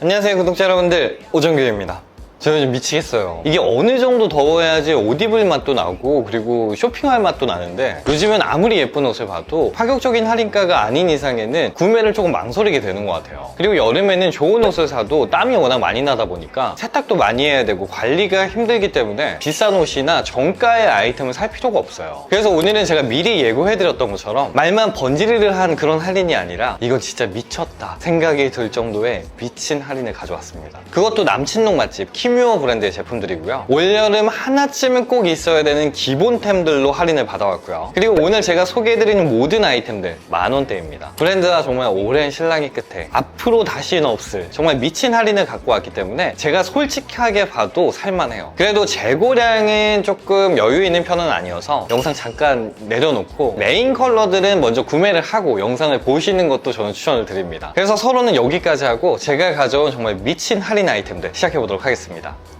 안녕하세요 구독자 여러분들. 오정규입니다 저 요즘 미치겠어요. 이게 어느 정도 더워야지 옷 입을 맛도 나고 그리고 쇼핑할 맛도 나는데 요즘은 아무리 예쁜 옷을 봐도 파격적인 할인가가 아닌 이상에는 구매를 조금 망설이게 되는 것 같아요. 그리고 여름에는 좋은 옷을 사도 땀이 워낙 많이 나다 보니까 세탁도 많이 해야 되고 관리가 힘들기 때문에 비싼 옷이나 정가의 아이템을 살 필요가 없어요. 그래서 오늘은 제가 미리 예고해드렸던 것처럼 말만 번지르르 한 그런 할인이 아니라 이건 진짜 미쳤다 생각이 들 정도의 미친 할인을 가져왔습니다. 그것도 남친룩 맛집 키뮤어 브랜드의 제품들이고요. 올여름 하나쯤은 꼭 있어야 되는 기본템들로 할인을 받아왔고요. 그리고 오늘 제가 소개해드리는 모든 아이템들 만원대입니다. 브랜드가 정말 오랜 신랑이 끝에 앞으로 다시는 없을 정말 미친 할인을 갖고 왔기 때문에 제가 솔직하게 봐도 살만해요. 그래도 재고량은 조금 여유 있는 편은 아니어서 영상 잠깐 내려놓고 메인 컬러들은 먼저 구매를 하고 영상을 보시는 것도 저는 추천을 드립니다. 그래서 서로는 여기까지 하고 제가 가져온 정말 미친 할인 아이템들 시작해 보도록 하겠습니다 슉. 다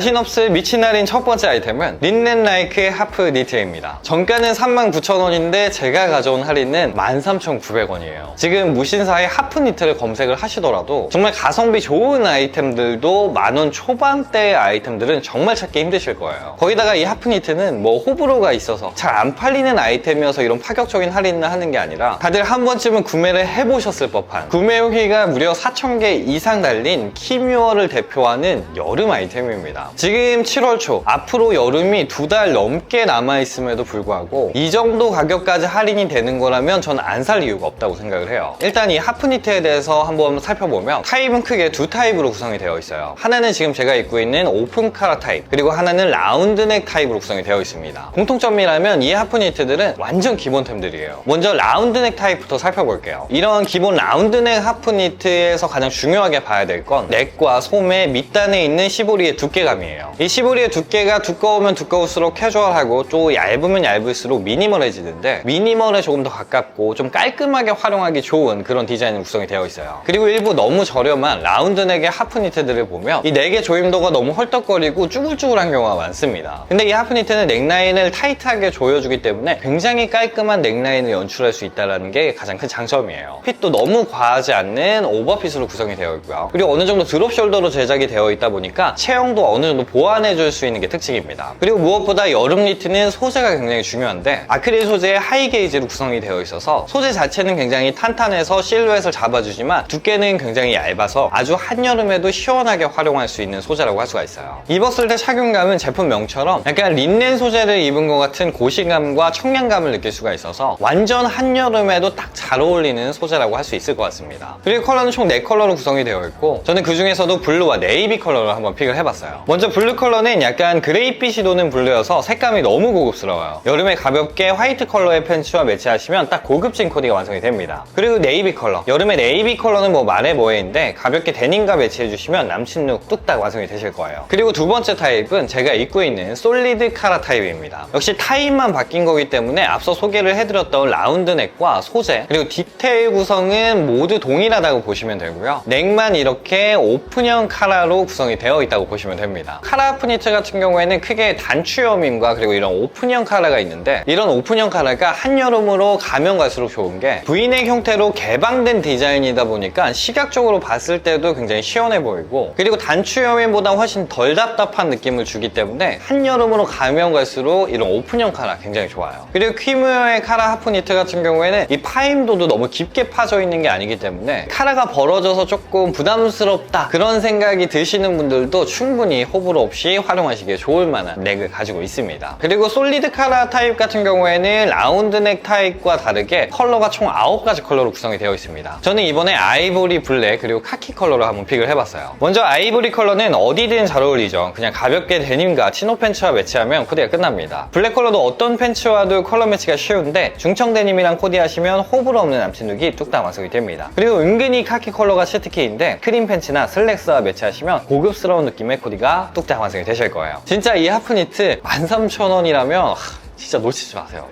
신 없을 미친 할인 첫 번째 아이템은 린넨 라이크의 하프 니트입니다. 정가는 39,000원인데 제가 가져온 할인은 13,900원이에요. 지금 무신사의 하프 니트를 검색을 하시더라도 정말 가성비 좋은 아이템들도 만원 초반대의 아이템들은 정말 찾기 힘드실 거예요. 거기다가 이 하프 니트는 뭐 호불호가 있어서 잘 안 팔리는 아이템이어서 이런 파격적인 할인을 하는 게 아니라 다들 한 번쯤은 구매를 해보셨을 법한 구매 후기가 무려 4,000개 이상 달린 키뮤어를 대표하는 여름 아이템입니다. 지금 7월 초 앞으로 여름이 두 달 넘게 남아있음에도 불구하고 이 정도 가격까지 할인이 되는 거라면 저는 안 살 이유가 없다고 생각을 해요. 일단 이 하프니트에 대해서 한번 살펴보면 타입은 크게 두 타입으로 구성이 되어 있어요. 하나는 지금 제가 입고 있는 오픈 카라 타입 그리고 하나는 라운드넥 타입으로 구성이 되어 있습니다. 공통점이라면 이 하프니트들은 완전 기본템들이에요. 먼저 라운드넥 타입부터 살펴볼게요. 이런 기본 라운드넥 하프니트에서 가장 중요하게 봐야 될 건 넥과 소매 밑단에 있는 시보리의 두께 감이에요. 이 시보리의 두께가 두꺼우면 두꺼울수록 캐주얼하고 또 얇으면 얇을수록 미니멀해지는데 미니멀에 조금 더 가깝고 좀 깔끔하게 활용하기 좋은 그런 디자인으로 구성이 되어 있어요. 그리고 일부 너무 저렴한 라운드넥의 하프 니트들을 보면 이 넥의 조임도가 너무 헐떡거리고 쭈글쭈글한 경우가 많습니다. 근데 이 하프 니트는 넥라인을 타이트하게 조여주기 때문에 굉장히 깔끔한 넥라인을 연출할 수 있다는 게 가장 큰 장점이에요. 핏도 너무 과하지 않는 오버핏으로 구성이 되어 있고요. 그리고 어느 정도 드롭 숄더로 제작이 되어 있다 보니까 체형도 어느 정도 보완해 줄 수 있는 게 특징입니다. 그리고 무엇보다 여름 니트는 소재가 굉장히 중요한데 아크릴 소재의 하이 게이지로 구성이 되어 있어서 소재 자체는 굉장히 탄탄해서 실루엣을 잡아주지만 두께는 굉장히 얇아서 아주 한여름에도 시원하게 활용할 수 있는 소재라고 할 수가 있어요. 입었을 때 착용감은 제품 명처럼 약간 린넨 소재를 입은 것 같은 고시감과 청량감을 느낄 수가 있어서 완전 한여름에도 딱 잘 어울리는 소재라고 할 수 있을 것 같습니다. 그리고 컬러는 총 4컬러로 구성이 되어 있고 저는 그 중에서도 블루와 네이비 컬러를 한번 픽을 해봤어요. 먼저 블루 컬러는 약간 그레이빛이 도는 블루여서 색감이 너무 고급스러워요. 여름에 가볍게 화이트 컬러의 팬츠와 매치하시면 딱 고급진 코디가 완성이 됩니다. 그리고 네이비 컬러. 여름에 네이비 컬러는 뭐 말해 뭐해인데 가볍게 데님과 매치해주시면 남친 룩 뚝딱 완성이 되실 거예요. 그리고 두 번째 타입은 제가 입고 있는 솔리드 카라 타입입니다. 역시 타입만 바뀐 거기 때문에 앞서 소개를 해드렸던 라운드 넥과 소재 그리고 디테일 구성은 모두 동일하다고 보시면 되고요. 넥만 이렇게 오픈형 카라로 구성이 되어 있다고 보시면 됩니다. 카라 프니트 같은 경우에는 크게 단추여밈과 그리고 이런 오픈형 카라가 있는데 이런 오픈형 카라가 한여름으로 가면 갈수록 좋은 게 V넥 형태로 개방된 디자인이다 보니까 시각적으로 봤을 때도 굉장히 시원해 보이고 그리고 단추여밈보다 훨씬 덜 답답한 느낌을 주기 때문에 한여름으로 가면 갈수록 이런 오픈형 카라 굉장히 좋아요. 그리고 퀴무어의 카라 하프 니트 같은 경우에는 이 파임도도 너무 깊게 파져 있는 게 아니기 때문에 카라가 벌어져서 조금 부담스럽다 그런 생각이 드시는 분들도 충분히 호불호 없이 활용하시기에 좋을 만한 넥을 가지고 있습니다. 그리고 솔리드 카라 타입 같은 경우에는 라운드 넥 타입과 다르게 컬러가 총 9가지 컬러로 구성이 되어 있습니다. 저는 이번에 아이보리 블랙 그리고 카키 컬러로 한번 픽을 해봤어요. 먼저 아이보리 컬러는 어디든 잘 어울리죠. 그냥 가볍게 데님과 치노 팬츠와 매치하면 코디가 끝납니다. 블랙 컬러도 어떤 팬츠와도 컬러 매치가 쉬운데 중청 데님이랑 코디하시면 호불호 없는 남친 룩이 뚝딱 완성이 됩니다. 그리고 은근히 카키 컬러가 시트키인데 크림 팬츠나 슬랙스와 매치하시면 고급스러운 느낌의 코디가 뚝딱 완성이 되실 거예요. 진짜 이 하프니트 13,000원이라면 진짜 놓치지 마세요.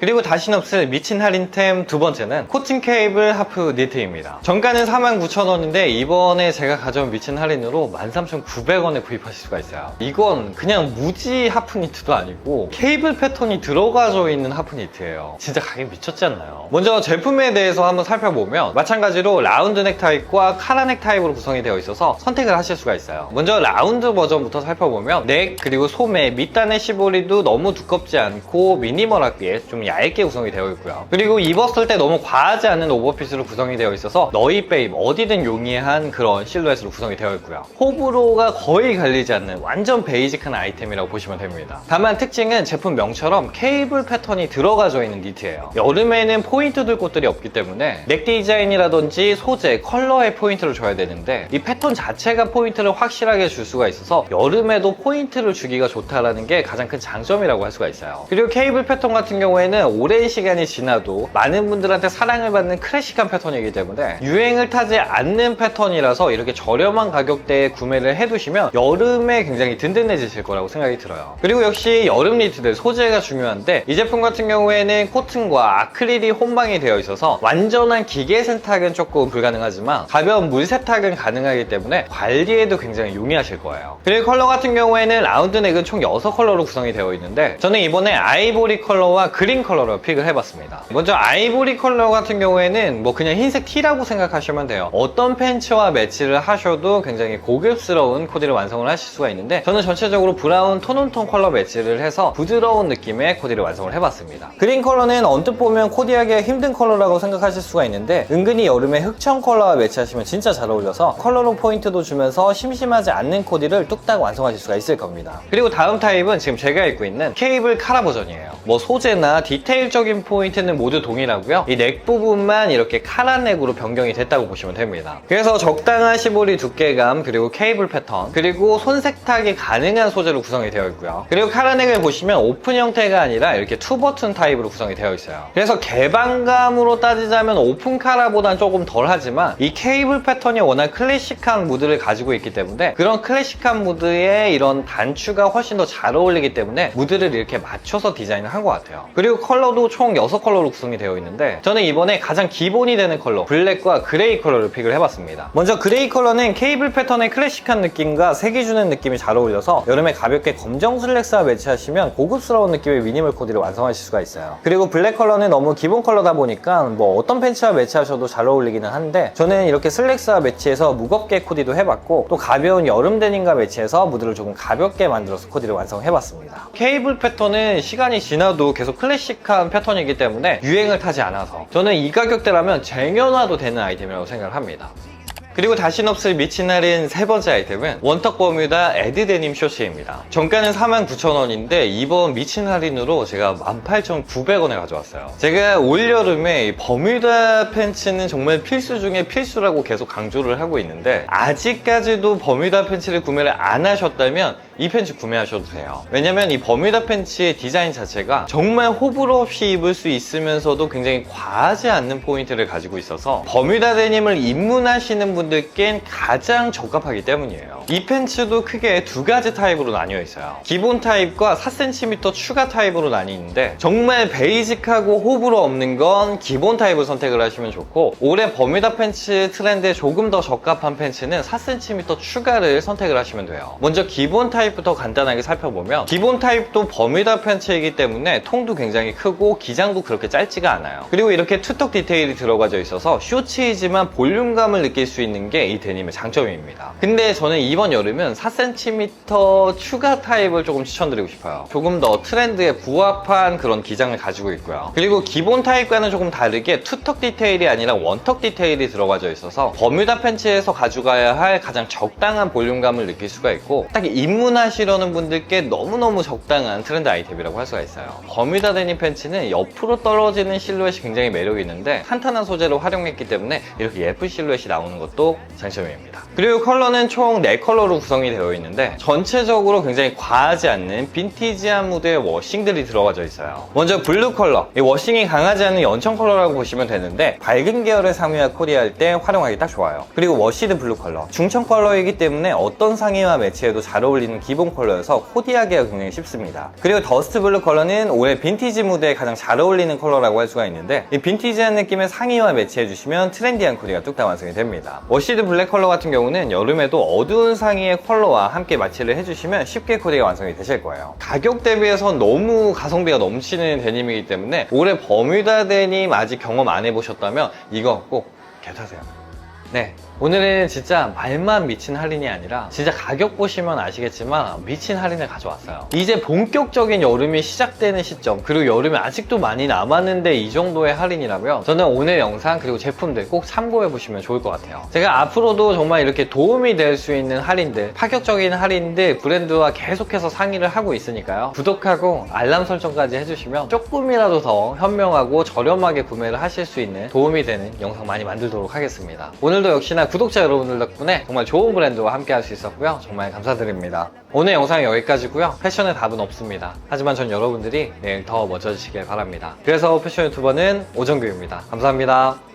그리고 다신 없을 미친 할인템 두 번째는 코팅 케이블 하프 니트입니다. 정가는 49,000원인데 이번에 제가 가져온 미친 할인으로 13,900원에 구입하실 수가 있어요. 이건 그냥 무지 하프 니트도 아니고 케이블 패턴이 들어가져 있는 하프 니트예요. 진짜 가격 미쳤지 않나요? 먼저 제품에 대해서 한번 살펴보면 마찬가지로 라운드 넥 타입과 카라 넥 타입으로 구성이 되어 있어서 선택을 하실 수가 있어요. 먼저 라운드 버전부터 살펴보면 넥 그리고 소매 밑단의 시보리도 너무 두껍지 않고 미니멀하게 좀 얇게 구성이 되어 있고요. 그리고 입었을 때 너무 과하지 않은 오버핏으로 구성이 되어 있어서 너희 베입 어디든 용이한 그런 실루엣으로 구성이 되어 있고요. 호불호가 거의 갈리지 않는 완전 베이직한 아이템이라고 보시면 됩니다. 다만 특징은 제품 명처럼 케이블 패턴이 들어가져 있는 니트예요. 여름에는 포인트 둘 곳들이 없기 때문에 넥 디자인이라든지 소재, 컬러에 포인트를 줘야 되는데 이 패턴 자체가 포인트를 확실하게 줄 수가 있어서 여름에도 포인트를 주기가 좋다라는 게 가장 큰 장점이라고 할 수가 있어요. 그리고 케이블 패턴 같은 경우에는 오랜 시간이 지나도 많은 분들한테 사랑을 받는 클래식한 패턴이기 때문에 유행을 타지 않는 패턴이라서 이렇게 저렴한 가격대에 구매를 해두시면 여름에 굉장히 든든해지실 거라고 생각이 들어요. 그리고 역시 여름 니트들 소재가 중요한데 이 제품 같은 경우에는 코튼과 아크릴이 혼방이 되어 있어서 완전한 기계 세탁은 조금 불가능하지만 가벼운 물 세탁은 가능하기 때문에 관리에도 굉장히 용이하실 거예요. 그리고 컬러 같은 경우에는 라운드 넥은 총 6컬러로 구성이 되어 있는데 저는 이번에 아이보리 컬러와 그린 컬러로 픽을 해봤습니다. 먼저 아이보리 컬러 같은 경우에는 뭐 그냥 흰색 티라고 생각하시면 돼요. 어떤 팬츠와 매치를 하셔도 굉장히 고급스러운 코디를 완성을 하실 수가 있는데 저는 전체적으로 브라운 톤온톤 컬러 매치를 해서 부드러운 느낌의 코디를 완성을 해봤습니다. 그린 컬러는 언뜻 보면 코디하기가 힘든 컬러라고 생각하실 수가 있는데 은근히 여름에 흑청 컬러와 매치하시면 진짜 잘 어울려서 컬러로 포인트도 주면서 심심하지 않는 코디를 뚝딱 완성하실 수가 있을 겁니다. 그리고 다음 타입은 지금 제가 입고 있는 케이블 카라 버전이에요. 뭐 소재나 디 테일적인 포인트는 모두 동일하고요. 이 넥 부분만 이렇게 카라 넥으로 변경이 됐다고 보시면 됩니다. 그래서 적당한 시보리 두께감 그리고 케이블 패턴 그리고 손 세탁이 가능한 소재로 구성이 되어 있고요. 그리고 카라 넥을 보시면 오픈 형태가 아니라 이렇게 투 버튼 타입으로 구성이 되어 있어요. 그래서 개방감으로 따지자면 오픈 카라보단 조금 덜 하지만 이 케이블 패턴이 워낙 클래식한 무드를 가지고 있기 때문에 그런 클래식한 무드에 이런 단추가 훨씬 더 잘 어울리기 때문에 무드를 이렇게 맞춰서 디자인을 한 것 같아요. 그리고 컬러도 총 6컬러로 구성이 되어 있는데 저는 이번에 가장 기본이 되는 컬러 블랙과 그레이 컬러를 픽을 해봤습니다. 먼저 그레이 컬러는 케이블 패턴의 클래식한 느낌과 색이 주는 느낌이 잘 어울려서 여름에 가볍게 검정 슬랙스와 매치하시면 고급스러운 느낌의 미니멀 코디를 완성하실 수가 있어요. 그리고 블랙 컬러는 너무 기본 컬러다 보니까 뭐 어떤 팬츠와 매치하셔도 잘 어울리기는 한데 저는 이렇게 슬랙스와 매치해서 무겁게 코디도 해봤고 또 가벼운 여름 데님과 매치해서 무드를 조금 가볍게 만들어서 코디를 완성해봤습니다. 케이블 패턴은 시간이 지나도 계속 클래식 한 패턴이기 때문에 유행을 타지 않아서 저는 이 가격대라면 쟁여놔도 되는 아이템이라고 생각을 합니다. 그리고 다신 없을 미친 할인 세 번째 아이템은 원턱 버뮤다 에드 데님 쇼츠입니다. 정가는 49,000원인데 이번 미친 할인으로 제가 18,900원에 가져왔어요. 제가 올여름에 이 버뮤다 팬츠는 정말 필수 중에 필수라고 계속 강조를 하고 있는데 아직까지도 버뮤다 팬츠를 구매를 안 하셨다면 이 팬츠 구매하셔도 돼요. 왜냐면 이 버뮤다 팬츠의 디자인 자체가 정말 호불호 없이 입을 수 있으면서도 굉장히 과하지 않는 포인트를 가지고 있어서 버뮤다 데님을 입문하시는 분들께는 가장 적합하기 때문이에요. 이 팬츠도 크게 두 가지 타입으로 나뉘어 있어요. 기본 타입과 4cm 추가 타입으로 나뉘는데 정말 베이직하고 호불호 없는 건 기본 타입을 선택을 하시면 좋고 올해 버뮤다 팬츠 트렌드에 조금 더 적합한 팬츠는 4cm 추가를 선택을 하시면 돼요. 먼저 기본 타입 부터 간단하게 살펴보면 기본 타입도 버뮤다 팬츠이기 때문에 통도 굉장히 크고 기장도 그렇게 짧지가 않아요. 그리고 이렇게 투턱 디테일이 들어가져 있어서 슈츠이지만 볼륨감을 느낄 수 있는 게 이 데님의 장점입니다. 근데 저는 이번 여름은 4cm 추가 타입을 조금 추천드리고 싶어요. 조금 더 트렌드에 부합한 그런 기장을 가지고 있고요. 그리고 기본 타입과는 조금 다르게 투턱 디테일이 아니라 원턱 디테일이 들어가져 있어서 버뮤다 팬츠에서 가져가야 할 가장 적당한 볼륨감을 느낄 수가 있고 딱 입문 하시려는 분들께 너무너무 적당한 트렌드 아이템이라고 할 수가 있어요. 버뮤다 데님 팬츠는 옆으로 떨어지는 실루엣이 굉장히 매력이 있는데 탄탄한 소재로 활용했기 때문에 이렇게 예쁜 실루엣이 나오는 것도 장점입니다. 그리고 컬러는 총 4컬러로 구성이 되어 있는데 전체적으로 굉장히 과하지 않는 빈티지한 무드의 워싱들이 들어가져 있어요. 먼저 블루 컬러. 이 워싱이 강하지 않은 연청 컬러라고 보시면 되는데 밝은 계열의 상의와 코디할 때 활용하기 딱 좋아요. 그리고 워시드 블루 컬러. 중청 컬러이기 때문에 어떤 상의와 매치해도 잘 어울리는 기본 컬러여서 코디하기가 굉장히 쉽습니다. 그리고 더스트 블루 컬러는 올해 빈티지 무드에 가장 잘 어울리는 컬러라고 할 수가 있는데 이 빈티지한 느낌의 상의와 매치해주시면 트렌디한 코디가 뚝딱 완성이 됩니다. 워시드 블랙 컬러 같은 경우는 여름에도 어두운 상의의 컬러와 함께 마치를 해주시면 쉽게 코디가 완성이 되실 거예요. 가격 대비해서 너무 가성비가 넘치는 데님이기 때문에 올해 버뮤다 데님 아직 경험 안 해보셨다면 이거 꼭 겟하세요. 네. 오늘은 진짜 말만 미친 할인이 아니라 진짜 가격 보시면 아시겠지만 미친 할인을 가져왔어요. 이제 본격적인 여름이 시작되는 시점 그리고 여름이 아직도 많이 남았는데 이 정도의 할인이라면 저는 오늘 영상 그리고 제품들 꼭 참고해 보시면 좋을 것 같아요. 제가 앞으로도 정말 이렇게 도움이 될 수 있는 할인들 파격적인 할인들 브랜드와 계속해서 상의를 하고 있으니까요. 구독하고 알람 설정까지 해주시면 조금이라도 더 현명하고 저렴하게 구매를 하실 수 있는 도움이 되는 영상 많이 만들도록 하겠습니다. 오늘도 역시나 구독자 여러분들 덕분에 정말 좋은 브랜드와 함께 할 수 있었고요. 정말 감사드립니다. 오늘 영상은 여기까지고요. 패션의 답은 없습니다. 하지만 전 여러분들이 내일 더 멋져지시길 바랍니다. 그래서 패션 유튜버는 오정규입니다. 감사합니다.